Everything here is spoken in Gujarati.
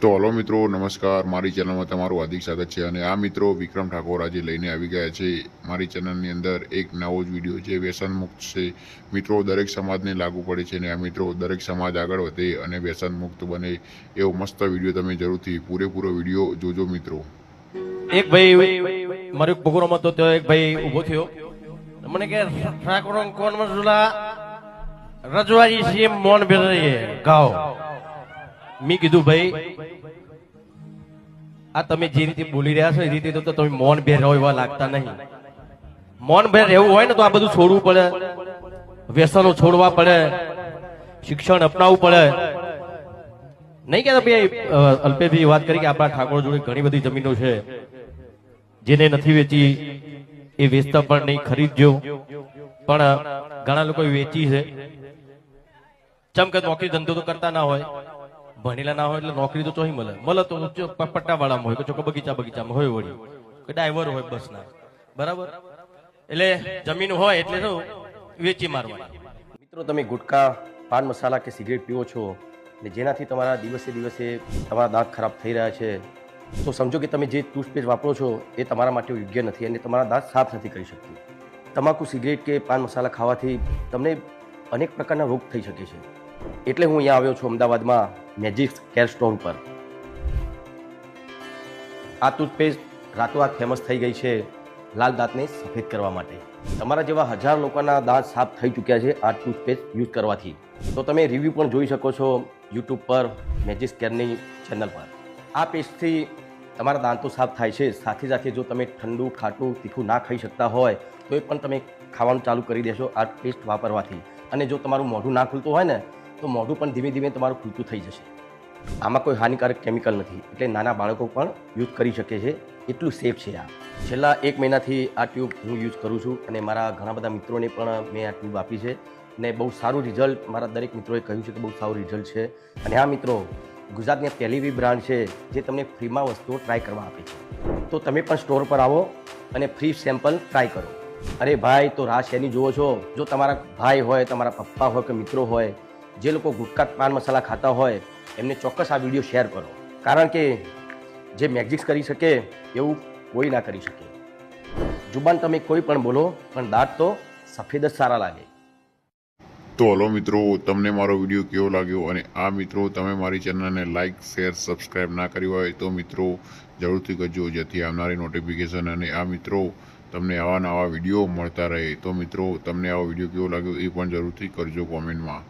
તો હલો મિત્રો, નમસ્કાર. મારી ચેનલમાં તમારું હાર્દિક સ્વાગત છે અને આ મિત્રો વિક્રમ ઠાકોર આજે લઈને આવી ગયા છે મારી ચેનલની અંદર એક નવો જ વીડિયો જે વ્યસન મુક્ત છે. મિત્રો, દરેક સમાજને લાગુ પડે છે અને આ મિત્રો દરેક સમાજ આગળ વધે અને વ્યસન મુક્ત બને એવો મસ્ત વીડિયો તમે જરૂરથી પૂરેપૂરો વીડિયો જોજો મિત્રો. એક ભાઈ મારો પ્રોગ્રામ હતો, તો એક ભાઈ ઊભો થયો. મને કે, ઠાકોર, કોણ રજવાડી સીએમ મોન બેરીએ ગાઓ. મેં કીધું, ભાઈ, આ તમે જે રીતે બોલી રહ્યા છો, એ રીતે તો તમે મૌન ભેર રહો એવા લાગતા નહીં. મૌન ભેર રહેવું હોય ને તો આ બધું છોડવું પડે. વ્યસનો છોડવા પડે. શિક્ષણ અપનાવવું પડે. નહીં કે ભાઈ અલ્પેભી વાત કરી કે આપણા ઠાકોર જોડે ઘણી બધી જમીનો છે, જેને નથી વેચી, એ વેચતા પણ નહીં ખરીદજો પણ ઘણા લોકો વેચી છે. ચમ કે નોકરી ધંધો તો કરતા ના હોય. ભણેલા ના હોય એટલે નોકરી તો ચોહી મળે. મળે તો પટ્ટાવાળામાં હોય કે ચોખ્ખો બગીચા બગીચામાં હોય વળી. કે ડ્રાઈવર હોય બસના. બરાબર? એટલે જમીન હોય એટલે શું? વેચી મારવાની. મિત્રો, તમે ગુટકા, પાન મસાલા કે સિગરેટ પીવો છો ને જેનાથી તમારા દિવસે દિવસે તમારા દાંત ખરાબ થઈ રહ્યા છે, તો સમજો કે તમે જે ટૂથપેસ્ટ વાપરો છો એ તમારા માટે યોગ્ય નથી અને તમારા દાંત સાફ નથી કરી શકતી. તમાકુ, સિગરેટ કે પાન મસાલા ખાવાથી તમને અનેક પ્રકારના રોગ થઈ શકે છે. એટલે હું અહીંયા આવ્યો છું અમદાવાદમાં મેજિક કેર સ્ટોર પર. આ ટૂથપેસ્ટ રાતોરાત ફેમસ થઈ ગઈ છે લાલ દાંતને સફેદ કરવા માટે. તમારા જેવા હજાર લોકોના દાંત સાફ થઈ ચૂક્યા છે આ ટૂથપેસ્ટ યુઝ કરવાથી. તો તમે રિવ્યૂ પણ જોઈ શકો છો યુટ્યુબ પર મેજિક કેરની ચેનલ પર. આ પેસ્ટથી તમારા દાંતો સાફ થાય છે. સાથે સાથે જો તમે ઠંડુ, ખાટું, તીખું ના ખાઈ શકતા હોય, તો એ પણ તમે ખાવાનું ચાલુ કરી દેશો આ પેસ્ટ વાપરવાથી. અને જો તમારું મોઢું ના ખુલતું હોય ને તો મોઢું પણ ધીમે ધીમે તમારું ખૂલતું થઈ જશે. આમાં કોઈ હાનિકારક કેમિકલ નથી. એટલે નાના બાળકો પણ યુઝ કરી શકે છે. એટલું સેફ છે આ. છેલ્લા એક મહિનાથી આ ટ્યુબ હું યુઝ કરું છું અને મારા ઘણા બધા મિત્રોને પણ મેં આ ટ્યુબ આપી છે. અને બહુ સારું રિઝલ્ટ મારા દરેક મિત્રોએ કહ્યું છે કે બહુ સારું રિઝલ્ટ છે. અને આ મિત્રો, ગુજરાતની પહેલી બી બ્રાન્ડ છે જે તમને ફ્રીમાં વસ્તુઓ ટ્રાય કરવા આપે છે. તો તમે પણ સ્ટોર પર આવો અને ફ્રી સેમ્પલ ટ્રાય કરો. અરે ભાઈ, તો રાહ શેની જુઓ છો? જો તમારા ભાઈ હોય, તમારા પપ્પા હોય કે મિત્રો હોય જે લોકો ગુટકા પાન મસાલા ખાતા હોય, એમને ચોક્કસ આ વીડિયો શેર કરો. કારણ કે જે મેગઝિક્સ કરી શકે, એવું કોઈ ના કરી શકે. જુબાન, તમે કોઈ પણ બોલો, પણ દાંત તો સફેદ જ સારા લાગે. તો હલો મિત્રો, તમને મારો વીડિયો કેવો લાગ્યો? અને આ મિત્રો, તમે મારી ચેનલને લાઇક શેર સબસ્ક્રાઈબ ના કરી હોય, તો મિત્રો, જરૂરથી કરજો, જેથી આવનારી નોટિફિકેશન અને આ મિત્રો તમને આવા નવા વીડિયો મળતા રહે. તો મિત્રો, તમને આવો વીડિયો કેવો લાગ્યો એ પણ જરૂરથી કરજો કોમેન્ટમાં